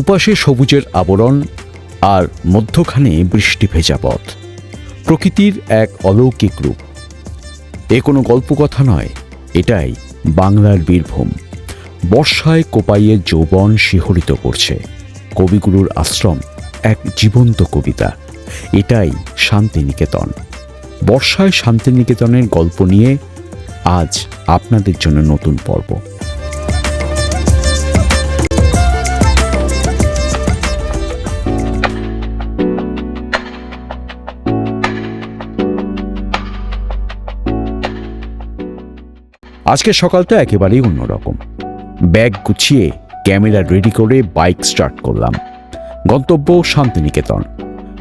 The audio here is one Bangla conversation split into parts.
দুপাশে সবুজের আবরণ আর মধ্যখানে বৃষ্টি ভেজা পথ। প্রকৃতির এক অলৌকিক রূপ। এ কোনো গল্পকথা নয়, এটাই বাংলার বীরভূম। বর্ষায় কোপাইয়ের যৌবন শিহরিত করছে। কবিগুরুর আশ্রম এক জীবন্ত কবিতা। এটাই শান্তিনিকেতন। বর্ষায় শান্তিনিকেতনের গল্প নিয়ে আজ আপনাদের জন্য নতুন পর্ব। আজকে সকালটা একেবারেই অন্যরকম। ব্যাগ গুছিয়ে ক্যামেরা রেডি করে বাইক স্টার্ট করলাম। গন্তব্য শান্তিনিকেতন।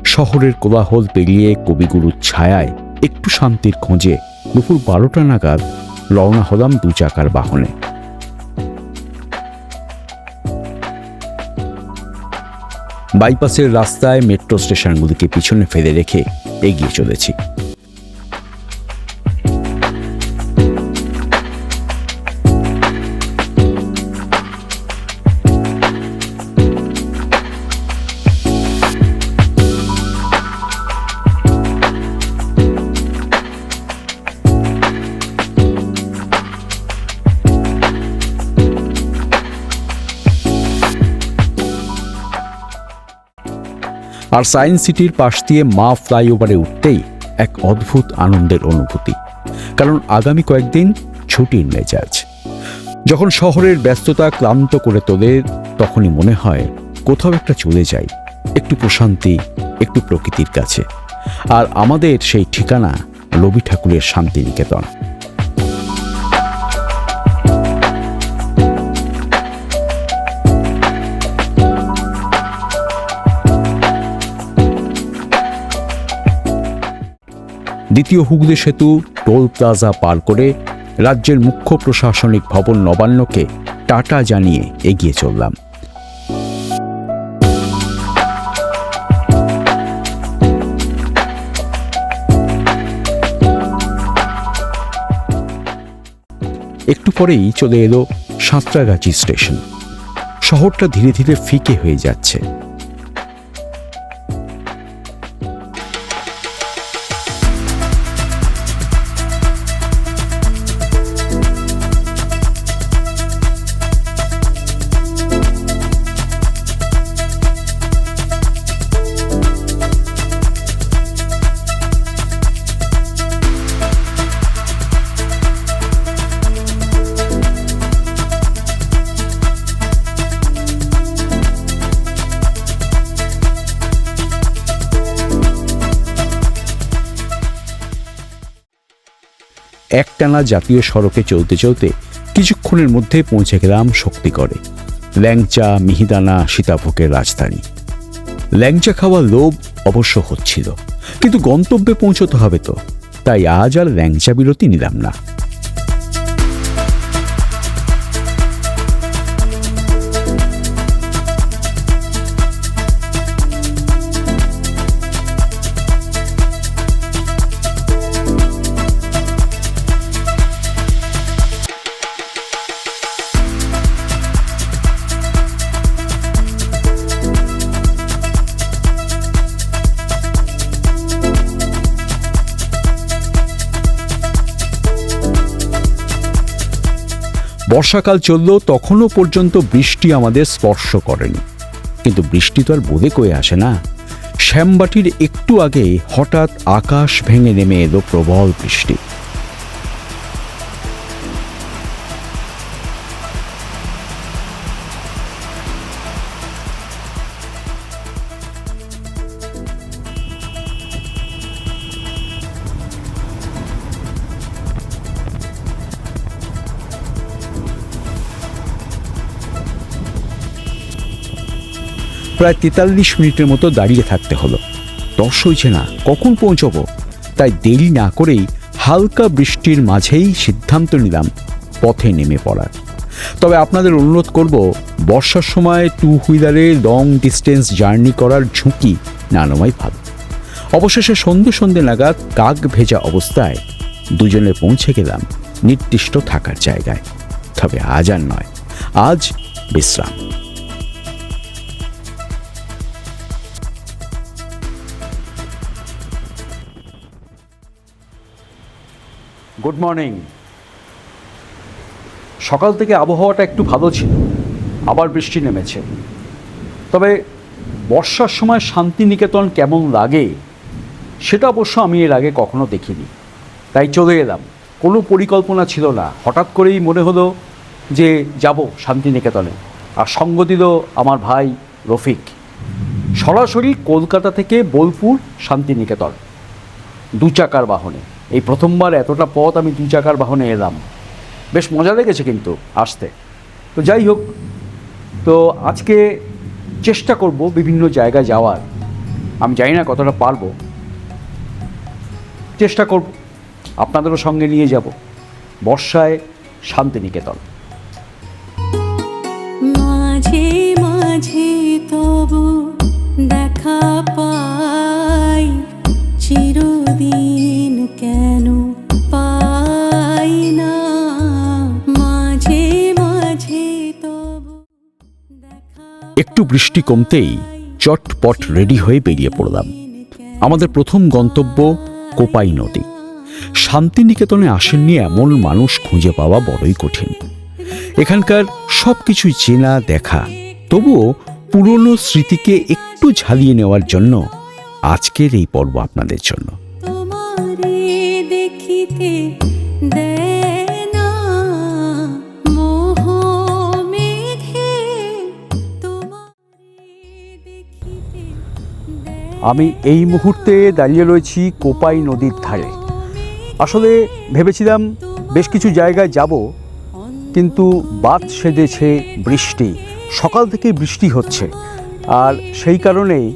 শহরের কোলাহল পেরিয়ে কবিগুরুর ছায়ায় একটু শান্তির খোঁজে দুপুর বারোটা নাগাদ রওনা হলাম দু চাকার বাহনে। বাইপাসের রাস্তায় মেট্রো স্টেশনগুলিকে পিছনে ফেলে রেখে এগিয়ে চলেছি। আর সায়েন্স সিটির পাশ দিয়ে মা ফ্লাইওভারে উঠতেই এক অদ্ভুত আনন্দের অনুভূতি। কারণ আগামী কয়েকদিন ছুটির মেজাজ। যখন শহরের ব্যস্ততা ক্লান্ত করে তোলে, তখনই মনে হয় কোথাও একটা চলে যাই। একটু প্রশান্তি, একটু প্রকৃতির কাছে। আর আমাদের সেই ঠিকানা রবি ঠাকুরের শান্তিনিকেতন। দ্বিতীয় হুগলি সেতু টোল প্লাজা পার করে রাজ্যের মুখ্য প্রশাসনিক ভবন নবান্নকে টাটা জানিয়ে এগিয়ে চললাম। একটু পরেই চলে এলো সাঁতরাগাছি স্টেশন। শহরটা ধীরে ধীরে ফিকে হয়ে যাচ্ছে। একটানা জাতীয় সড়কে চলতে চলতে কিছুক্ষণের মধ্যে পৌঁছে গেলাম শক্তিগড়ে। ল্যাংচা, মিহিদানা, সীতাভোগের রাজধানী। ল্যাংচা খাওয়ার লোভ অবশ্য হচ্ছিল, কিন্তু গন্তব্যে পৌঁছতে হবে তো। তাই আজ আর ল্যাংচা বিরতি নিলাম না। বর্ষাকাল চললেও তখনও পর্যন্ত বৃষ্টি আমাদের স্পর্শ করেনি। কিন্তু বৃষ্টি তো আর বোধে কয়ে আসে না। শ্যামবাটির একটু আগে হঠাৎ আকাশ ভেঙে নেমে এলো প্রবল বৃষ্টি। প্রায় তেতাল্লিশ মিনিটের মতো দাঁড়িয়ে থাকতে হলো। দশ হয়েছে না, কখন পৌঁছবো? তাই দেরি না করেই হালকা বৃষ্টির মাঝেই সিদ্ধান্ত নিলাম, পথে নেমে পড়ার। তবে আপনাদের অনুরোধ করব, বর্ষার সময় টু হুইলারে লং ডিস্টেন্স জার্নি করার ঝুঁকি না নেওয়াই ভালো। অবশেষে সন্ধে সন্ধে নাগাদ কাক ভেজা অবস্থায় দুজনে পৌঁছে গেলাম নির্দিষ্ট থাকার জায়গায়। তবে আজ আর নয়, আজ বিশ্রাম। গুড মর্নিং সকাল থেকে আবহাওয়াটা একটু ভালো ছিল, আবার বৃষ্টি নেমেছে। তবে বর্ষার সময় শান্তিনিকেতন কেমন লাগে, সেটা অবশ্য আমি এর আগে কখনো দেখিনি। তাই চলে এলাম। কোনো পরিকল্পনা ছিল না। হঠাৎ করেই মনে হলো যে যাব শান্তিনিকেতনে। আর সঙ্গ দিল আমার ভাই রফিক। সরাসরি কলকাতা থেকে বোলপুর শান্তিনিকেতন। দু চাকার বাহনে। এই প্রথমবার এতটা পথ আমি দু চাকার বাহনে এলাম। বেশ মজা লেগেছে কিন্তু আসতে। তো যাই হোক, তো আজকে চেষ্টা করব বিভিন্ন জায়গায় যাওয়ার। আমি জানি না কতটা পারব। চেষ্টা করব। আপনাদেরও সঙ্গে নিয়ে যাব। বর্ষায় শান্তিনিকেতন। মাঝে মাঝে তবু দেখা পাই। চিরদিন কেন পাই না? মাঝে মাঝে একটু বৃষ্টি কমতেই চটপট রেডি হয়ে বেরিয়ে পড়লাম। আমাদের প্রথম গন্তব্য কোপাই নদী। শান্তিনিকেতনে আসেননি এমন মানুষ খুঁজে পাওয়া বড়ই কঠিন। এখানকার সব কিছুই চেনা, দেখা, তবুও পুরনো স্মৃতিকে একটু ঝালিয়ে নেওয়ার জন্য আজকের এই পর্ব আপনাদের জন্য। দেখিতে আমি এই মুহূর্তে দাঁড়িয়ে রয়েছি কোপাই নদীর ধারে। আসলে ভেবেছিলাম বেশ কিছু জায়গায় যাব কিন্তু বাদ সেধেছে বৃষ্টি। সকাল থেকে বৃষ্টি হচ্ছে আর সেই কারণেই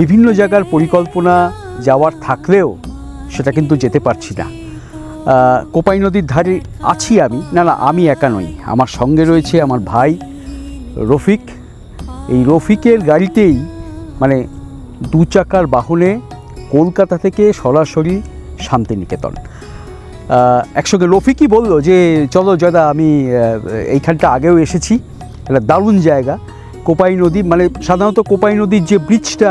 বিভিন্ন জায়গার পরিকল্পনা যাওয়ার থাকলেও সেটা কিন্তু যেতে পারছি না। কোপাই নদীর ধারে আছি আমি। না না, আমি একা নই। আমার সঙ্গে রয়েছে আমার ভাই রফিক। এই রফিকের গাড়িতেই মানে দু চাকার বাহনে কলকাতা থেকে সরাসরি শান্তিনিকেতন। একসঙ্গে রফিকই বলল যে, চলো জয়দা আমি এইখানটা আগেও এসেছি। একটা দারুণ জায়গা। কোপাই নদী মানে সাধারণত কোপাই নদীর যে ব্রিজটা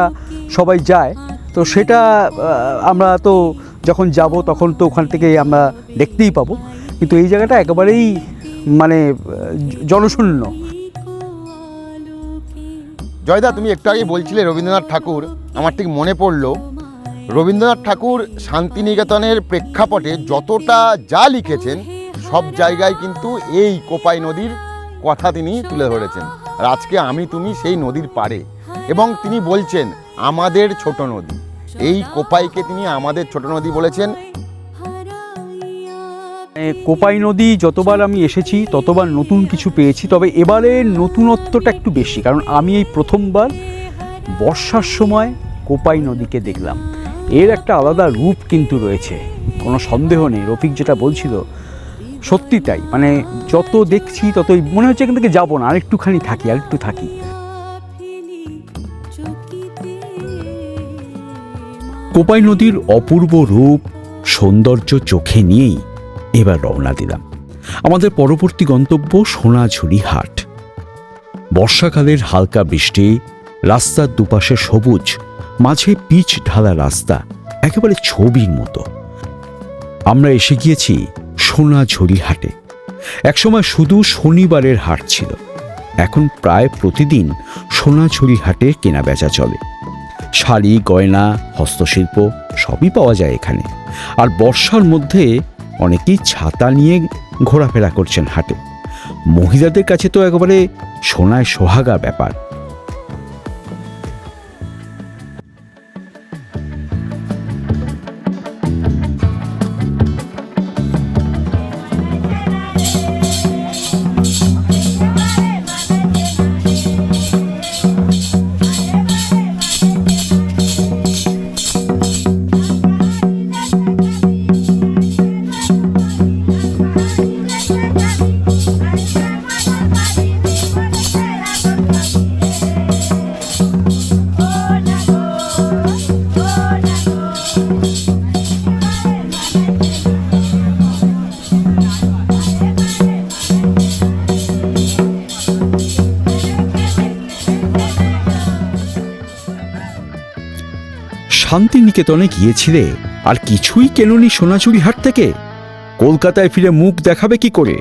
সবাই যায়, তো সেটা আমরা তো যখন যাব তখন তো ওখান থেকে আমরা দেখতেই পাবো। কিন্তু এই জায়গাটা একেবারেই মানে জনশূন্য। জয়দা, তুমি একটু আগে বলছিলে রবীন্দ্রনাথ ঠাকুর। আমার ঠিক মনে পড়ল, রবীন্দ্রনাথ ঠাকুর শান্তিনিকেতনের প্রেক্ষাপটে যতটা যা লিখেছেন, সব জায়গায় কিন্তু এই কোপাই নদীর কথা তিনি তুলে ধরেছেন। আর আজকে আমি, তুমি সেই নদীর পারে এবং তিনি বলছেন আমাদের ছোট নদী। এই কোপাইকে তিনি আমাদের ছোট নদী বলেছেন। কোপাই নদী যতবার আমি এসেছি, ততবার নতুন কিছু পেয়েছি, তবে এবারে নতুনত্বটা একটু বেশি, কারণ আমি এই প্রথমবার বর্ষার সময় কোপাই নদীকে দেখলাম। এর একটা আলাদা রূপ কিন্তু রয়েছে, কোনো সন্দেহ নেই, রফিক যেটা বলছিল, সত্যি তাই মানে যত দেখছি ততই মনে হচ্ছে এখান থেকে যাব না, আরেকটুখানি থাকি, আরেকটু থাকি। কোপাই নদীর অপূর্ব রূপ সৌন্দর্য চোখে নিয়েই এবার রওনা দিলাম। আমাদের পরবর্তী গন্তব্য সোনাঝুরি হাট। বর্ষাকালের হালকা বৃষ্টি, রাস্তার দুপাশে সবুজ, মাঝে পিচ ঢালা রাস্তা, একেবারে ছবির মতো। আমরা এসে গিয়েছি সোনাঝুরি হাটে। একসময় শুধু শনিবারের হাট ছিল। এখন প্রায় প্রতিদিন সোনাঝুরি হাটে কেনাবেচা চলে। শাড়ি, গয়না, হস্তশিল্প সবই পাওয়া যায় এখানে। আর বর্ষার মধ্যে অনেকেই ছাতা নিয়ে ঘোরাফেরা করছেন হাটে। মহিলাদের কাছে তো একেবারে সোনায় সোহাগা ব্যাপার। শান্তিনিকেতনে গিয়েছিলে আর কিছুই কেননি সোনাচুরি হাট থেকে। কলকাতায় ফিরে মুখ দেখাবে কি করে?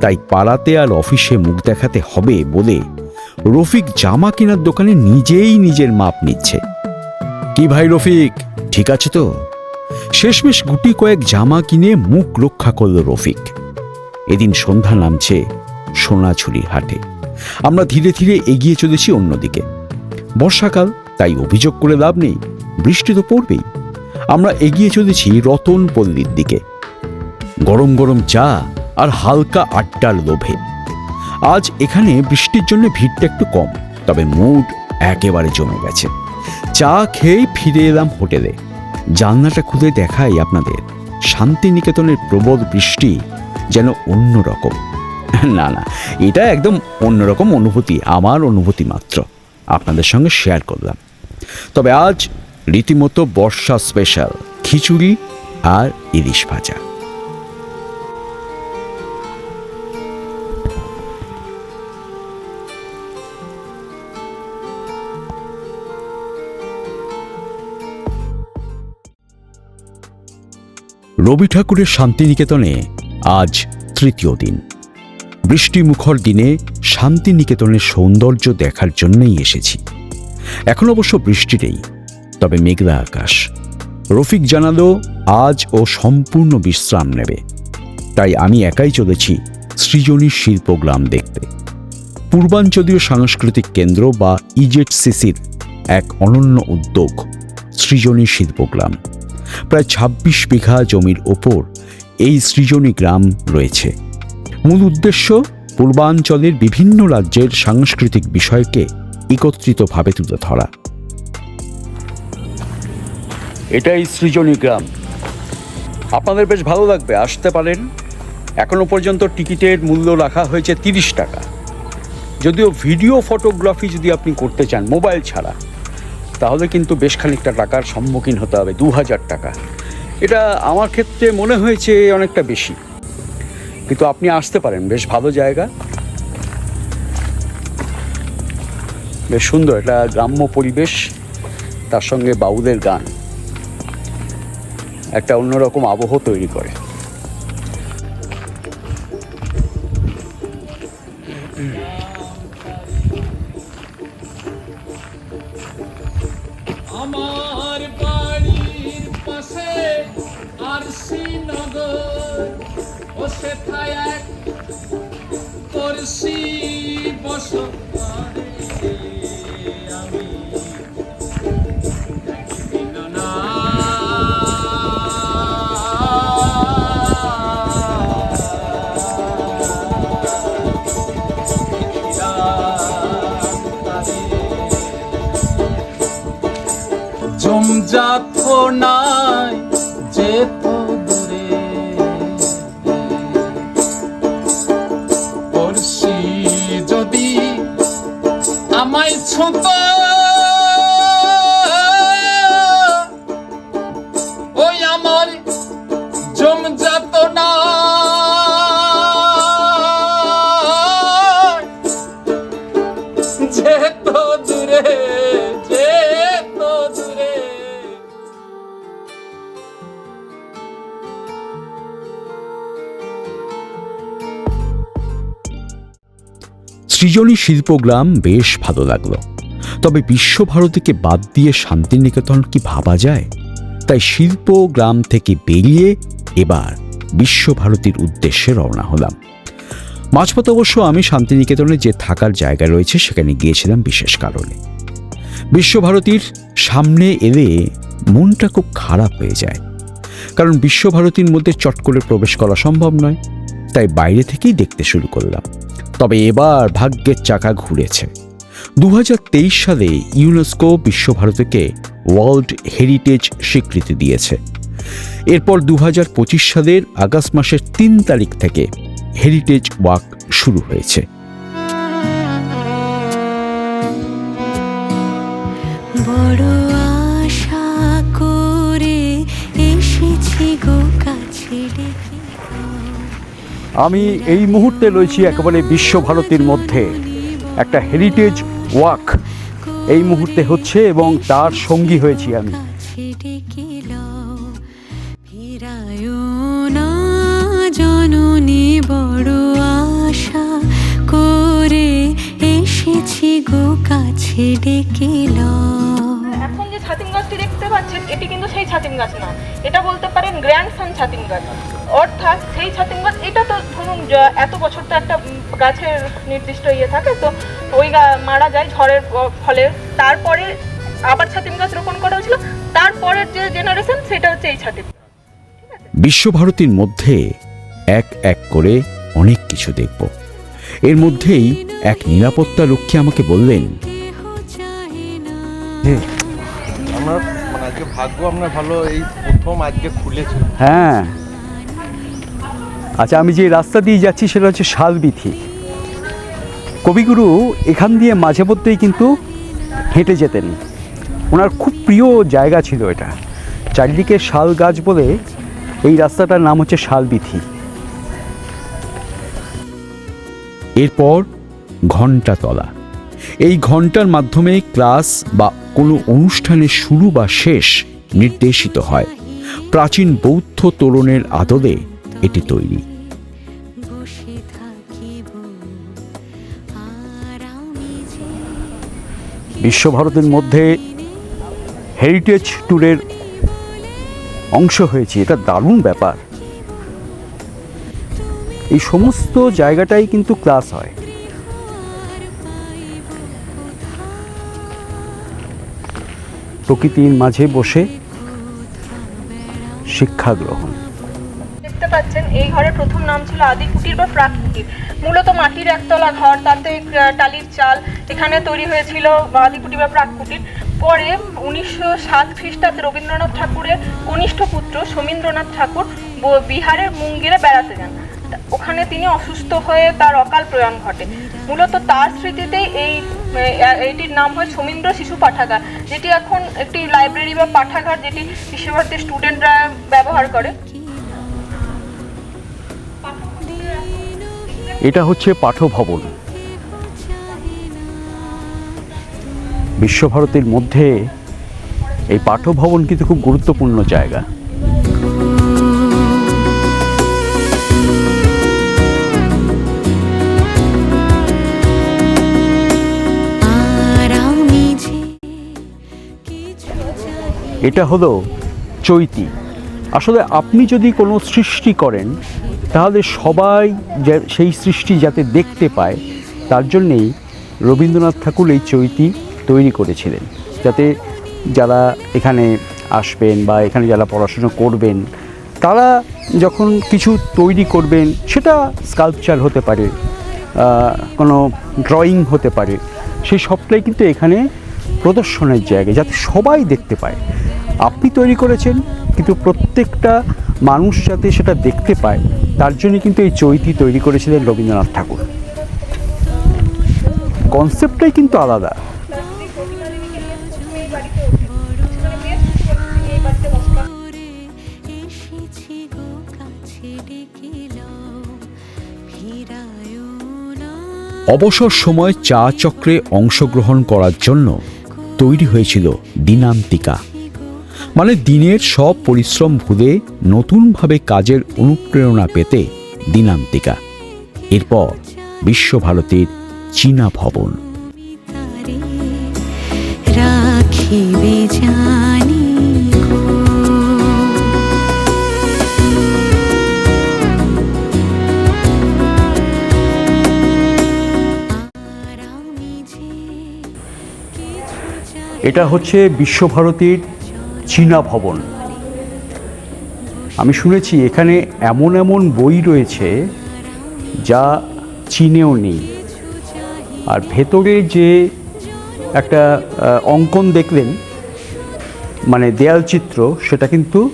তাই পাড়াতে আর অফিসে মুখ দেখাতে হবে বলে রফিক জামা কেনার দোকানে নিজেই নিজের মাপ নিচ্ছে। কি ভাই রফিক, ঠিক আছে তো? শেষমেশ গুটি কয়েক জামা কিনে মুখ রক্ষা করল রফিক। এদিন সন্ধ্যা নামছে সোনাঝুরির হাটে। আমরা ধীরে ধীরে এগিয়ে চলেছি অন্যদিকে। বর্ষাকাল, তাই অভিযোগ করে লাভ নেই। বৃষ্টি তো পড়বেই। আমরা এগিয়ে চলেছি রতন পল্লীর দিকে। গরম গরম চা আর হালকা আড্ডার লোভে। আজ এখানে বৃষ্টির জন্য ভিড়টা একটু কম, তবে মুড একেবারে জমে গেছে। চা খেয়ে ফিরে এলাম হোটেলে। জানলাটা খুলে দেখাই আপনাদের। শান্তিনিকেতনের প্রবল বৃষ্টি যেন অন্যরকম। না না, এটা একদম অন্যরকম অনুভূতি, আমার অনুভূতি মাত্র। আপনাদের সঙ্গে শেয়ার করলাম। তবে আজ রীতিমতো বর্ষা স্পেশাল খিচুড়ি আর ইলিশ ভাজা। রবি ঠাকুরের শান্তিনিকেতনে আজ তৃতীয় দিন। বৃষ্টিমুখর দিনে শান্তিনিকেতনের সৌন্দর্য দেখার জন্যই এসেছি। এখন অবশ্য বৃষ্টি নেই। তবে মেঘলা আকাশ। রফিক জানালো, আজ ও সম্পূর্ণ বিশ্রাম নেবে। তাই আমি একাই চলেছি সৃজনী শিল্পগ্রাম দেখতে। পূর্বাঞ্চলীয় সাংস্কৃতিক কেন্দ্র বা ইজেডসিসির এক অনন্য উদ্যোগ, সৃজনী শিল্পগ্রাম। প্রায় ২৬ বিঘা জমির ওপর এই সৃজনী গ্রাম রয়েছে। মূল উদ্দেশ্য, পূর্বাঞ্চলের বিভিন্ন রাজ্যের সাংস্কৃতিক বিষয়কে একত্রিতভাবে তুলে ধরা। এটাই সৃজনী গ্রাম। আপনাদের বেশ ভালো লাগবে, আসতে পারেন। এখনও পর্যন্ত টিকিটের মূল্য রাখা হয়েছে তিরিশ টাকা। যদিও ভিডিও ফটোগ্রাফি যদি আপনি করতে চান, মোবাইল ছাড়া, তাহলে কিন্তু বেশ খানিকটা টাকার সম্মুখীন হতে হবে, দু হাজার টাকা। এটা আমার ক্ষেত্রে মনে হয়েছে অনেকটা বেশি। কিন্তু আপনি আসতে পারেন, বেশ ভালো জায়গা। বেশ সুন্দর, এটা গ্রাম্য পরিবেশ, তার সঙ্গে বাউদের গান। একটা অন্যরকম আবহ তৈরি করে। জমজাত নাই সৃজনী শিল্পগ্রাম বেশ ভালো লাগল। তবে বিশ্বভারতীকে বাদ দিয়ে শান্তিনিকেতন কি ভাবা যায়? তাই শিল্পগ্রাম থেকে বেরিয়ে এবার বিশ্বভারতীর উদ্দেশ্যে রওনা হলাম। মাঝপথ অবশ্য আমি শান্তিনিকেতনে যে থাকার জায়গা রয়েছে সেখানে গিয়েছিলাম বিশেষ কারণে। বিশ্বভারতীর সামনে এলে মনটা খুব খারাপ হয়ে যায়। কারণ বিশ্বভারতীর মধ্যে চট করে প্রবেশ করা সম্ভব নয়। তাই বাইরে থেকেই দেখতে শুরু করলাম। তবে এবার ভাগ্যের চাকা ঘুরেছে। দু হাজার তেইশ সালে ইউনেস্কো বিশ্বভারতীকে ওয়ার্ল্ড হেরিটেজ স্বীকৃতি দিয়েছে। এরপর দু হাজার পঁচিশ সালের আগস্ট মাসের তিন তারিখ থেকে হেরিটেজ ওয়াক শুরু হয়েছে। বড় আমি এই মুহূর্তে রয়েছি একেবারে বিশ্বভারতীর মধ্যে। একটা হেরিটেজ ওয়াক এই মুহূর্তে হচ্ছে এবং তার সঙ্গী হয়েছি আমি। কাছে ডেকে লও ফিরায়ো না বড় আশা করে এসেছি গো কাছে ডেকে এখন যে ছাতিম গাছটি দেখতে পাচ্ছেন, এটি কিন্তু সেই ছাতিম গাছ না। এটা বলতে পারেন গ্র্যান্ডসন ছাতিম গাছ। অর্থাৎ সেই ছাতিম গাছ এটা তো ধরুন এত বছর তো একটা গাছের নির্দিষ্ট ইয়ে থাকে তো ওই গা- মারা যায় ঝড়ের ফলে। তারপরে আবার ছাতিম গাছ রোপণ করা হয়েছিল তারপরের যে জেনারেশন সেটা হচ্ছে এই ছাতিম বিশ্বভারতীর মধ্যে এক এক করে অনেক কিছু দেখব। এর মধ্যেই এক নিরাপত্তা রক্ষী আমাকে বললেন কেহ চাহে না আপনার মানে আজকে ভাগ্য আপনার ভালো এই প্রথম আজকে খুলেছে হ্যাঁ। আচ্ছা আমি যে রাস্তা দিয়ে যাচ্ছি সেটা হচ্ছে শালবিথি কবিগুরু এখান দিয়ে মাঝে মধ্যেই কিন্তু হেঁটে যেতেন। ওনার খুব প্রিয় জায়গা ছিল এটা। চারিদিকে শাল গাছ বলে এই রাস্তাটার নাম হচ্ছে শালবিথি এরপর ঘণ্টা তলা। এই ঘণ্টার মাধ্যমে ক্লাস বা কোনো অনুষ্ঠানের শুরু বা শেষ নির্দেশিত হয়। প্রাচীন বৌদ্ধ তোরণের আদলে এটি তৈরি। বিশ্বভারতের মধ্যে হেরিটেজ ট্যুরের অংশ হয়েছে এটা দারুণ ব্যাপার। এই সমস্ত জায়গাটাই কিন্তু ক্লাস হয়। প্রকৃতির মাঝে বসে শিক্ষা গ্রহণ। পাচ্ছেন। এই ঘরের প্রথম নাম ছিল আদি কুটির বা প্রাক কুটির। মূলত মাটির একতলা ঘর তাতে টালির চাল এখানে তৈরি হয়েছিল আদি কুটির বা প্রাক কুটির। পরে উনিশশো সাত খ্রিস্টাব্দে রবীন্দ্রনাথ ঠাকুরের কনিষ্ঠ পুত্র সমীন্দ্রনাথ ঠাকুর বিহারের মুঙ্গেরে বেড়াতে যান। ওখানে তিনি অসুস্থ হয়ে তার অকাল প্রয়াণ ঘটে। মূলত তার স্মৃতিতেই এই এইটির নাম হয় সমীন্দ্র শিশু পাঠাগার, যেটি এখন একটি লাইব্রেরি বা পাঠাগার যেটি বিশ্বভারতীর স্টুডেন্টরা ব্যবহার করে। এটা হচ্ছে পাঠভবন। বিশ্বভারতীর মধ্যে এই পাঠভবন কিন্তু খুব গুরুত্বপূর্ণ জায়গা। এটা হলো চৈতি। আসলে আপনি যদি কোনো সৃষ্টি করেন তাহলে সবাই সেই সৃষ্টি যাতে দেখতে পায়, তার জন্যেই রবীন্দ্রনাথ ঠাকুর এই চৈতি তৈরি করেছিলেন। যাতে যারা এখানে আসবেন বা এখানে যারা পড়াশোনা করবেন, তারা যখন কিছু তৈরি করবেন, সেটা স্কাল্পচার হতে পারে কোনো ড্রয়িং হতে পারে, সেই সবটাই কিন্তু এখানে প্রদর্শনের জায়গা, যাতে সবাই দেখতে পায়। আপনি তৈরি করেছেন কিন্তু প্রত্যেকটা মানুষ যাতে সেটা দেখতে পায়, তার জন্য কিন্তু এই চৈতি তৈরি করেছিলেন রবীন্দ্রনাথ ঠাকুর। কনসেপ্টটাই কিন্তু আলাদা। অবসর সময় চা চক্রে অংশগ্রহণ করার জন্য তৈরি হয়েছিল দিনান্তিকা। মানে দিনের সব পরিশ্রম ভুলে নতুনভাবে কাজের অনুপ্রেরণা পেতে দিনান্তিকা। এরপর বিশ্বভারতীর চীনা ভবন। রাখিবে জানি এটা হচ্ছে বিশ্বভারতীর চীনা ভবন। আমি শুনেছি এখানে এমন এমন বই রয়েছে যা চীনেও নেই। আর ভেতরে যে একটা অঙ্কন দেখলেন মানে দেয়াল চিত্র, সেটা কিন্তু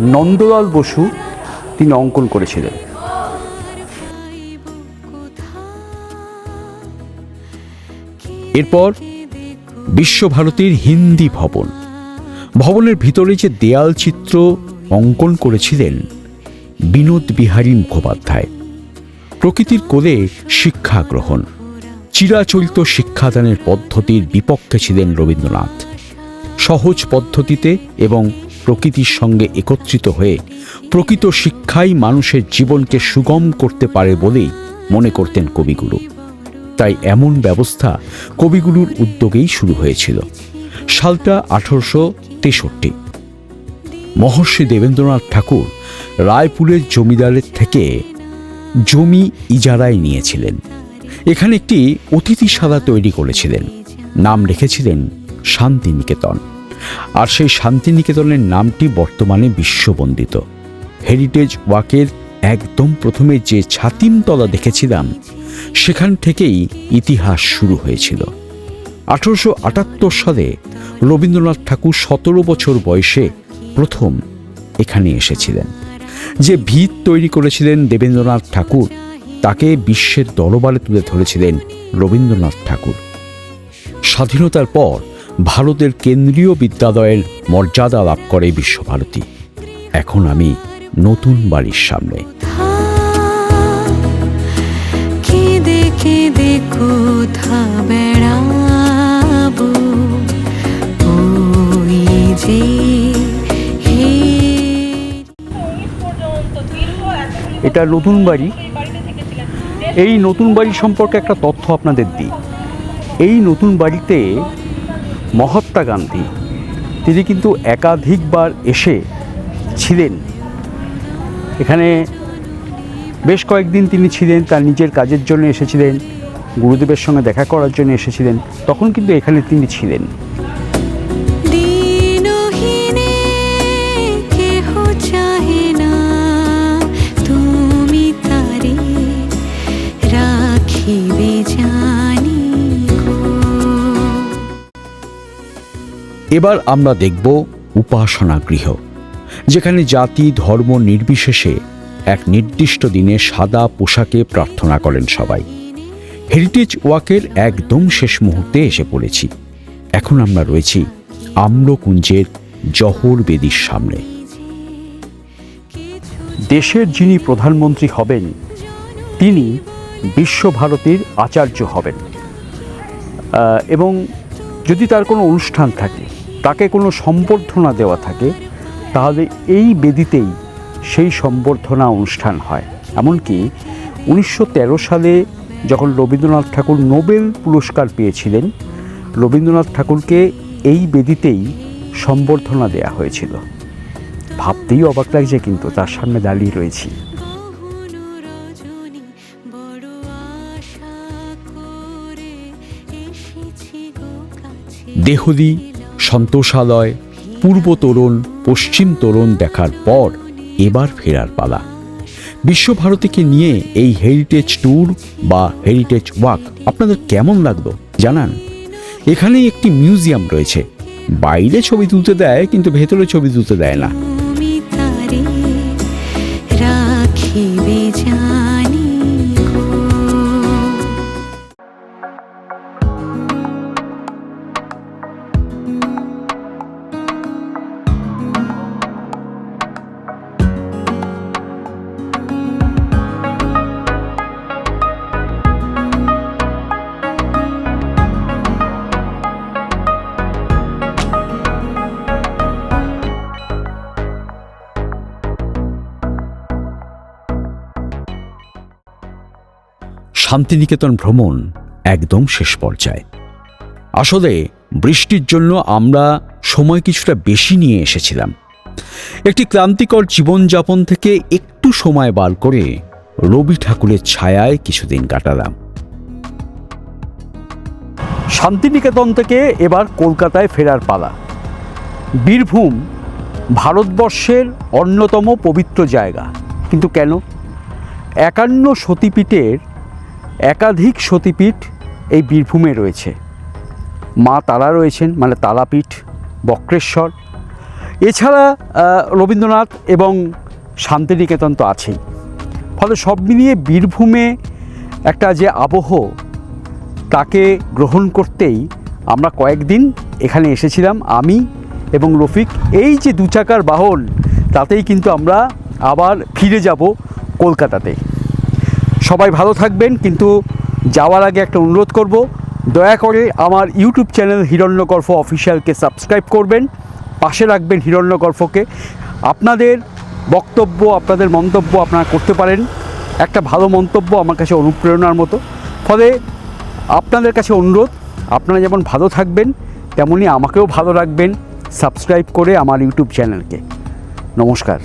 নন্দলাল বসু তিনি অঙ্কন করেছিলেন। এরপর বিশ্বভারতীর হিন্দি ভবন। ভবনের ভিতরে যে দেয়াল চিত্র অঙ্কন করেছিলেন বিনোদ বিহারী মুখোপাধ্যায়। প্রকৃতির কোলে শিক্ষা গ্রহণ। চিরাচরিত শিক্ষাদানের পদ্ধতির বিপক্ষে ছিলেন রবীন্দ্রনাথ। সহজ পদ্ধতিতে এবং প্রকৃতির সঙ্গে একত্রিত হয়ে প্রকৃত শিক্ষাই মানুষের জীবনকে সুগম করতে পারে বলেই মনে করতেন কবিগুরু। তাই এমন ব্যবস্থা কবিগুরুর উদ্যোগেই শুরু হয়েছিল। সালটা আঠারোশো তেষট্টি। মহর্ষি দেবেন্দ্রনাথ ঠাকুর রায়পুরের জমিদারের থেকে জমি ইজারায় নিয়েছিলেন। এখানে একটি অতিথিশালা তৈরি করেছিলেন। নাম রেখেছিলেন শান্তিনিকেতন। আর সেই শান্তিনিকেতনের নামটি বর্তমানে বিশ্ববন্দিত। হেরিটেজ ওয়াকের একদম প্রথমে যে ছাতিমতলা দেখেছিলাম, সেখান থেকেই ইতিহাস শুরু হয়েছিল। আঠারোশো আটাত্তর সালে রবীন্দ্রনাথ ঠাকুর সতেরো বছর বয়সে প্রথম এখানে এসেছিলেন। যে ভিত তৈরি করেছিলেন দেবেন্দ্রনাথ ঠাকুর, তাকে বিশ্বের দরবারে তুলে ধরেছিলেন রবীন্দ্রনাথ ঠাকুর। স্বাধীনতার পর ভারতের কেন্দ্রীয় বিদ্যালয়ের মর্যাদা লাভ করে বিশ্বভারতী। এখন আমি নতুন বাড়ির সামনে। কেঁদে কেঁদে কোথা বেড়াবো এটা নতুন বাড়ি। এই নতুন বাড়ি সম্পর্কে একটা তথ্য আপনাদের দিই। এই নতুন বাড়িতে মহাত্মা গান্ধী, তিনি কিন্তু একাধিকবার এসে ছিলেন। এখানে বেশ কয়েকদিন তিনি ছিলেন, তার নিজের কাজের জন্য এসেছিলেন, গুরুদেবের সঙ্গে দেখা করার জন্য এসেছিলেন, তখন কিন্তু এখানে তিনি ছিলেন। এবার আমরা দেখব উপাসনা গৃহ যেখানে জাতি, ধর্ম নির্বিশেষে এক নির্দিষ্ট দিনে সাদা পোশাকে প্রার্থনা করেন সবাই। হেরিটেজ ওয়াকের একদম শেষ মুহূর্তে এসে পড়েছি। এখন আমরা রয়েছি আম্রকুঞ্জের জহর বেদির সামনে। দেশের যিনি প্রধানমন্ত্রী হবেন, তিনি বিশ্বভারতীর আচার্য হবেন। এবং যদি তার কোনো অনুষ্ঠান থাকে তাকে কোনো সম্বর্ধনা দেওয়া থাকে তাহলে এই বেদিতেই সেই সম্বর্ধনা অনুষ্ঠান হয়। এমনকি উনিশশো তেরো সালে যখন রবীন্দ্রনাথ ঠাকুর নোবেল পুরস্কার পেয়েছিলেন রবীন্দ্রনাথ ঠাকুরকে এই বেদিতেই সম্বর্ধনা দেয়া হয়েছিল। ভাবতেই অবাক লাগছে কিন্তু তার সামনে দাঁড়িয়ে রয়েছি। গহন সন্তোষালয়, পূর্ব তোরণ, পশ্চিম তোরণ দেখার পর এবার ফেরার পালা। বিশ্বভারতীকে নিয়ে এই হেরিটেজ ট্যুর বা হেরিটেজ ওয়াক আপনাদের কেমন লাগল জানান। এখানে একটি মিউজিয়াম রয়েছে। বাইরে ছবি তুলতে দেয়, কিন্তু ভেতরে ছবি তুলতে দেয় না। শান্তিনিকেতন ভ্রমণ একদম শেষ পর্যায়ে। আসলে বৃষ্টির জন্য আমরা সময় কিছুটা বেশি নিয়ে এসেছিলাম। একটি ক্লান্তিকর জীবনযাপন থেকে একটু সময় বার করে রবি ঠাকুরের ছায়ায় কিছুদিন কাটালাম। শান্তিনিকেতন থেকে এবার কলকাতায় ফেরার পালা। বীরভূম ভারতবর্ষের অন্যতম পবিত্র জায়গা। কিন্তু কেন? একান্ন সতীপীঠের একাধিক সতীপীঠ এই বীরভূমে রয়েছে। মা তারা রয়েছেন মানে তারাপীঠ বক্রেশ্বর। এছাড়া রবীন্দ্রনাথ এবং শান্তিনিকেতন তো আছেই। ফলে সব মিলিয়ে বীরভূমে একটা যে আবহ, তাকে গ্রহণ করতেই আমরা কয়েকদিন এখানে এসেছিলাম, আমি এবং রফিক। এই যে দু চাকার বাহন, তাতেই কিন্তু আমরা আবার ফিরে যাব কলকাতাতে। সবাই ভালো থাকবেন, কিন্তু যাওয়ার আগে একটা অনুরোধ করব, দয়া করে আমার ইউটিউব চ্যানেল হিরণ্যকর্ফ অফিসিয়ালকে সাবস্ক্রাইব করবেন, পাশে রাখবেন হিরণ্যগর্ভকে। আপনাদের বক্তব্য, আপনাদের মন্তব্য আপনারা করতে পারেন, একটা ভালো মন্তব্য আমার কাছে অনুপ্রেরণার মতো। ফলে আপনাদের কাছে অনুরোধ, আপনারা যেমন ভালো থাকবেন, তেমনি আমাকেও ভালো রাখবেন, সাবস্ক্রাইব করে আমার ইউটিউব চ্যানেলকে। নমস্কার।